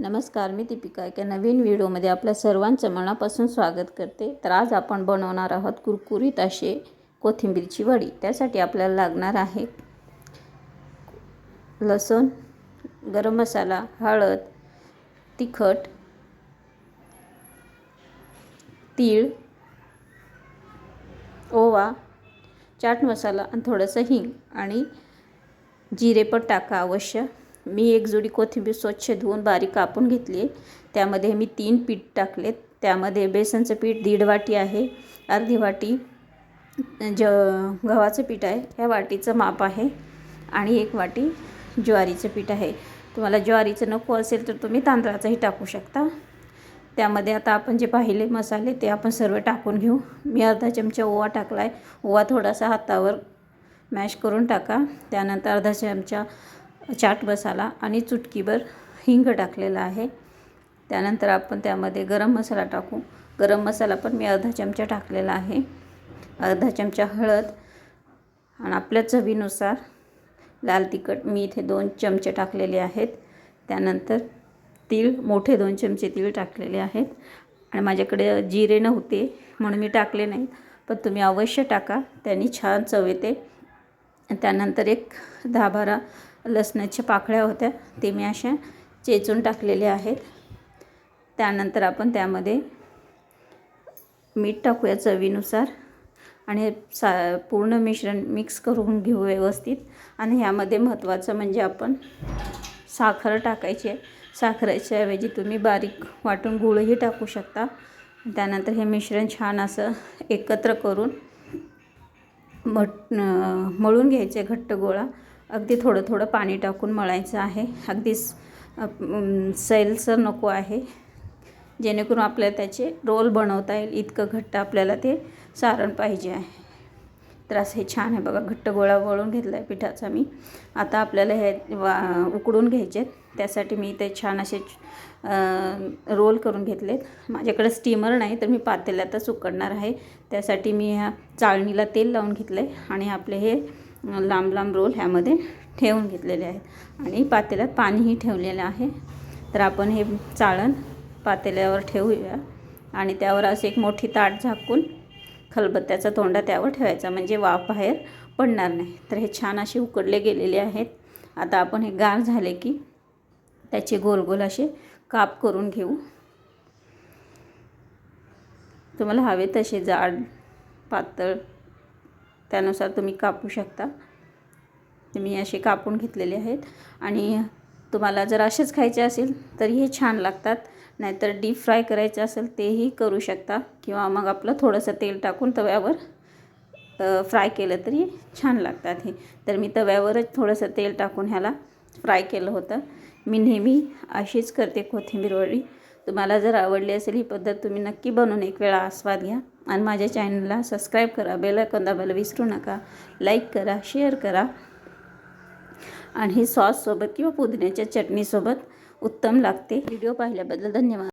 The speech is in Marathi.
नमस्कार मी दीपिका एका नवीन व्हिडिओमध्ये आपल्या सर्वांचं मनापासून स्वागत करते. तर आज आपण बनवणार आहोत कुरकुरीत असे कोथिंबीरची वडी. त्यासाठी आपल्याला लागणार आहे लसूण गरम मसाला हळद तिखट तीळ ओवा चाट मसाला आणि थोडंसं हिंग आणि जिरे पण टाका अवश्य. मी एक जोडी कोथिंबीर स्वच्छ धुवून बारीक कापून घेतली आहे. त्यामध्ये मी तीन पीठ टाकलेत. त्यामध्ये बेसनचं पीठ दीड वाटी आहे अर्धी वाटी ज गव्हाचं पीठ आहे ह्या वाटीचं माप आहे आणि एक वाटी ज्वारीचं पीठ आहे. तुम्हाला ज्वारीचं नको असेल तर तुम्ही तांदळाचंही टाकू शकता. त्यामध्ये आता आपण जे पाहिले मसाले ते आपण सर्व टाकून घेऊ. मी अर्धा चमचा ओवा टाकला आहे ओवा थोडासा हातावर मॅश करून टाका. त्यानंतर अर्धा चमचा चाट मसाला आणि चुटकीभर हिंग टाकलेला आहे. त्यानंतर आपण त्यामध्ये गरम मसाला टाकू. गरम मसाला पण मी अर्धा चमचा टाकलेला आहे. अर्धा चमचा हळद आणि आपल्या चवीनुसार लाल तिखट. मी इथे दोन चमचे टाकलेले आहेत. त्यानंतर तीळ मोठे दोन चमचे तीळ टाकलेले आहेत. आणि माझ्याकडे जिरे नव्हते म्हणून मी टाकले नाहीत. पण तुम्ही अवश्य टाका. त्यांनी छान चव येते. त्यानंतर एक दहा बारा लसणाच्या पाकळ्या होत्या ते मी अशा चेचून टाकलेल्या आहेत. त्यानंतर आपण त्यामध्ये मीठ टाकूया चवीनुसार आणि सा पूर्ण मिश्रण मिक्स करून घेऊ व्यवस्थित. आणि ह्यामध्ये महत्त्वाचं म्हणजे आपण साखर टाकायची आहे. साखरेच्या ऐवजी तुम्ही बारीक वाटून गुळही टाकू शकता. त्यानंतर हे मिश्रण छान असं एकत्र करून मट मळून घ्यायचे घट्ट गोळा. अगदी थोडं थोडं पाणी टाकून मळायचं आहे. अगदी सैलसर नको आहे. जेणेकरून आपल्याला त्याचे रोल बनवता येईल. इतकं घट्ट आपल्याला ते सारण पाहिजे आहे. तर असं हे छान आहे बघा. घट्ट गोळा वळून घेतला आहे पिठाचा मी. आता आपल्याला हे वा उकडून घ्यायचे त्यासाठी मी ते छान असे रोल करून घेतलेत. माझ्याकडे स्टीमर नाही तर मी पातेल्यातच उकडणार आहे. त्यासाठी मी ह्या चाळणीला तेल लावून घेतलं आहे आणि आपले हे लांब लांब रोल ह्यामध्ये ठेवून घेतलेले आहेत. आणि पातेल्यात पाणीही ठेवलेलं आहे. तर आपण हे चाळण पातेल्यावर ठेवूया. आणि त्यावर असं एक मोठी ताट झाकून खलबत्त्याचा तोंडा त्यावर ठेवायचा. म्हणजे वाफ बाहेर पडणार नाही. तर हे छान असे उकडले गेलेले आहेत. आता आपण हे गार झाले की त्याचे गोल गोल असे काप करून घेऊ. तुम्हाला हवे तसे जाड पातळ त्यानुसार तुम्ही कापू शकता. मी असे कापून घेतलेले आहेत. आणि तुम्हाला जर असेच खायचे असेल तर हे छान लागतात. नाहीतर डीप फ्राय करायचं असेल तेही करू शकता. किंवा मग आपलं थोडंसं तेल टाकून तव्यावर फ्राय केलं तरी छान लागतात हे. तर मी तव्यावरच थोडंसं तेल टाकून ह्याला फ्राय केलं होतं. मी नेहमी अशीच करते कोथिंबीर वडी. तुम्हाला जर आवडली असेल ही पद्धत तुम्ही नक्की बनवून एक वेळा आस्वाद घ्या. आणि माझ्या चॅनलला सबस्क्राईब करा बेलायकॉन दाबायला विसरू नका. लाईक करा शेअर करा. आणि ही सॉससोबत किंवा पुदिन्याच्या चटणीसोबत उत्तम लागते. व्हिडिओ पाहिल्याबद्दल धन्यवाद.